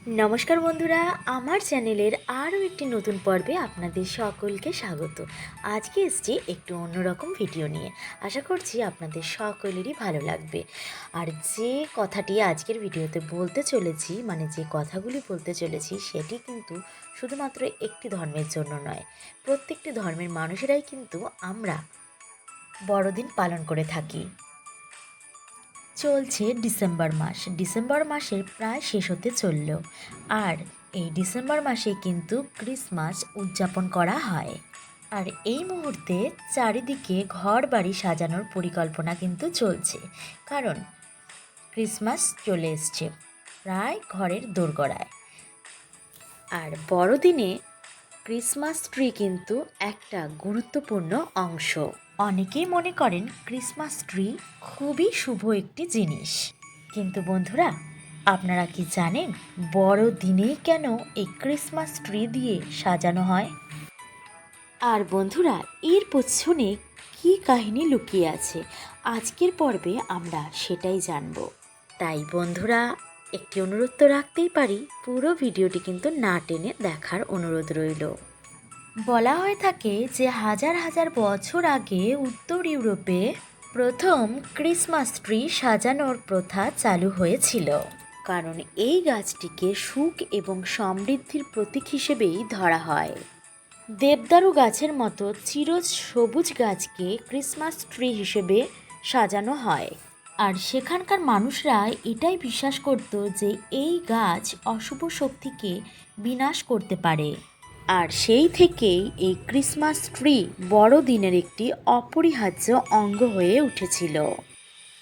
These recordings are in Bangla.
নমস্কার বন্ধুরা, আমার চ্যানেলের আরও একটি নতুন পর্বে আপনাদের সকলকে স্বাগত। আজকে এসছি একটু অন্যরকম ভিডিও নিয়ে। আশা করছি আপনাদের সকলেরই ভালো লাগবে। আর যে কথাটি আজকের ভিডিওতে বলতে চলেছি মানে যে কথাগুলি বলতে চলেছি, সেটি কিন্তু শুধুমাত্র একটি ধর্মের জন্য নয়। প্রত্যেকটি ধর্মের মানুষেরাই কিন্তু আমরা বড়দিন পালন করে থাকি। চলছে ডিসেম্বর মাস। ডিসেম্বর মাসের প্রায় শেষ হতে চলল। আর এই ডিসেম্বর মাসে কিন্তু ক্রিসমাস উদযাপন করা হয়। আর এই মুহূর্তে চারিদিকে ঘর বাড়ি সাজানোর পরিকল্পনা কিন্তু চলছে। কারণ ক্রিসমাস চলে এসছে প্রায় ঘরের দোরগড়ায়। আর বড়দিনে ক্রিসমাস ট্রি কিন্তু একটা গুরুত্বপূর্ণ অংশ। অনেকেই মনে করেন ক্রিসমাস ট্রি খুবই শুভ একটি জিনিস। কিন্তু বন্ধুরা, আপনারা কি জানেন বড় দিনেই কেন এই ক্রিসমাস ট্রি দিয়ে সাজানো হয়? আর বন্ধুরা, এর পেছনে কী কাহিনী লুকিয়ে আছে আজকের পর্বে আমরা সেটাই জানব। তাই বন্ধুরা, একটি অনুরোধ তো রাখতেই পারি, পুরো ভিডিওটি কিন্তু না টেনে দেখার অনুরোধ রইল। বলা হয়ে থাকে যে হাজার হাজার বছর আগে উত্তর ইউরোপে প্রথম ক্রিসমাস ট্রি সাজানোর প্রথা চালু হয়েছিল। কারণ এই গাছটিকে সুখ এবং সমৃদ্ধির প্রতীক হিসেবেই ধরা হয়। দেবদারু গাছের মতো চির সবুজ গাছকে ক্রিসমাস ট্রি হিসেবে সাজানো হয়। আর সেখানকার মানুষরা এটাই বিশ্বাস করত যে এই গাছ অশুভ শক্তিকে বিনাশ করতে পারে। আর সেই থেকেই এই ক্রিসমাস ট্রি বড়দিনের একটি অপরিহার্য অঙ্গ হয়ে উঠেছিল।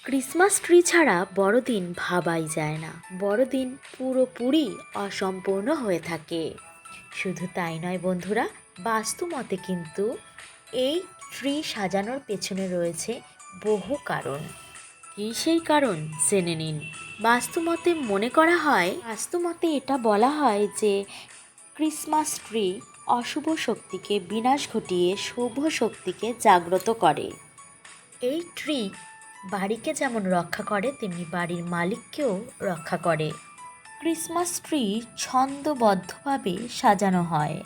ক্রিসমাস ট্রি ছাড়া বড়দিন ভাবাই যায় না। বড়দিন পুরোপুরি অসম্পূর্ণ হয়ে থাকে। শুধু তাই নয় বন্ধুরা, বাস্তুমতে কিন্তু এই ট্রি সাজানোর পেছনে রয়েছে বহু কারণ। কী সেই কারণ? জেনে নিন। বাস্তুমতে মনে করা হয়, বাস্তুমতে এটা বলা হয় যে ক্রিসমাস ট্রি অশুভ শক্তিকে বিনাশ ঘটিয়ে শুভ শক্তিকে জাগ্রত করে। এই ট্রি বাড়িকে যেমন রক্ষা করে, তেমনি বাড়ির মালিককেও রক্ষা করে। ক্রিসমাস ট্রি ছন্দবদ্ধভাবে সাজানো হয়।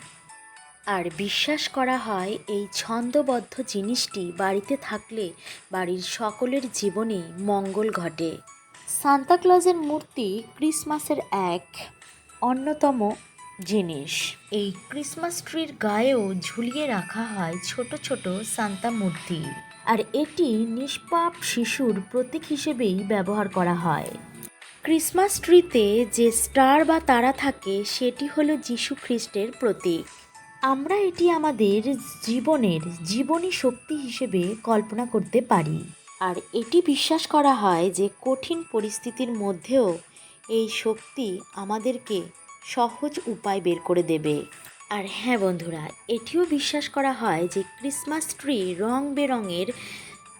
আর বিশ্বাস করা হয়, এই ছন্দবদ্ধ জিনিসটি বাড়িতে থাকলে বাড়ির সকলের জীবনে মঙ্গল ঘটে। সান্তাক্লজের মূর্তি ক্রিসমাসের এক অন্যতম জিনিস। এই ক্রিসমাস ট্রির গায়েও ঝুলিয়ে রাখা হয় ছোট ছোট সান্তা মূর্তি। আর এটি নিষ্পাপ শিশুর প্রতীক হিসেবেই ব্যবহার করা হয়। ক্রিসমাস ট্রিতে যে স্টার বা তারা থাকে, সেটি হলো যীশু খ্রিস্টের প্রতীক। আমরা এটি আমাদের জীবনের জীবনী শক্তি হিসেবে কল্পনা করতে পারি। আর এটি বিশ্বাস করা হয় যে কঠিন পরিস্থিতির মধ্যেও এই শক্তি আমাদেরকে সহজ উপায় বের করে দেবে। আর হ্যাঁ বন্ধুরা, এটিও বিশ্বাস করা হয় যে ক্রিসমাস ট্রি রং বেরঙের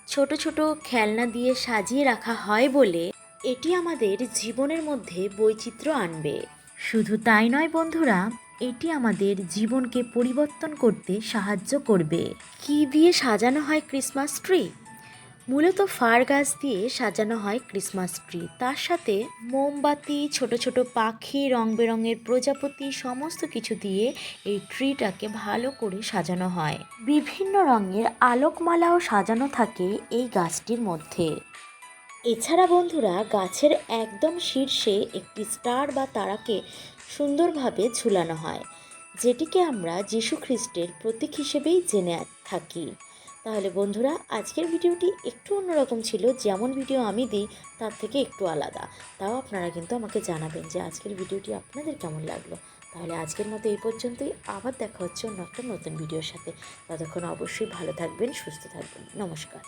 ছোট ছোট খেলনা দিয়ে সাজিয়ে রাখা হয় বলে এটি আমাদের জীবনের মধ্যে বৈচিত্র্য আনবে। শুধু তাই নয় বন্ধুরা, এটি আমাদের জীবনকে পরিবর্তন করতে সাহায্য করবে। কি দিয়ে সাজানো হয় ক্রিসমাস ট্রি? মূলত ফার গাছ দিয়ে সাজানো হয় ক্রিসমাস ট্রি। তার সাথে মোমবাতি, ছোট ছোট পাখি রং বেরঙের প্রজাপতি সমস্ত কিছু দিয়ে এই ট্রিটাকে ভালো করে সাজানো হয়। বিভিন্ন রঙের আলোকমালাও সাজানো থাকে এই গাছটির মধ্যে। এছাড়া বন্ধুরা, গাছের একদম শীর্ষে একটি স্টার বা তারাকে সুন্দরভাবে ঝুলানো হয়, যেটিকে আমরা যীশু খ্রিস্টের প্রতীক হিসেবেই জেনে থাকি। তাহলে বন্ধুরা, আজকের ভিডিওটি একটু অন্যরকম ছিল, যেমন ভিডিও আমি দিই তার থেকে একটু আলাদা। তাও আপনারা কিন্তু আমাকে জানাবেন যে আজকের ভিডিওটি আপনাদের কেমন লাগল। তাহলে আজকের মতো এই পর্যন্তই, আবার দেখা হচ্ছে অন্য একটা নতুন ভিডিওর সাথে। ততক্ষণ অবশ্যই ভালো থাকবেন, সুস্থ থাকবেন। নমস্কার।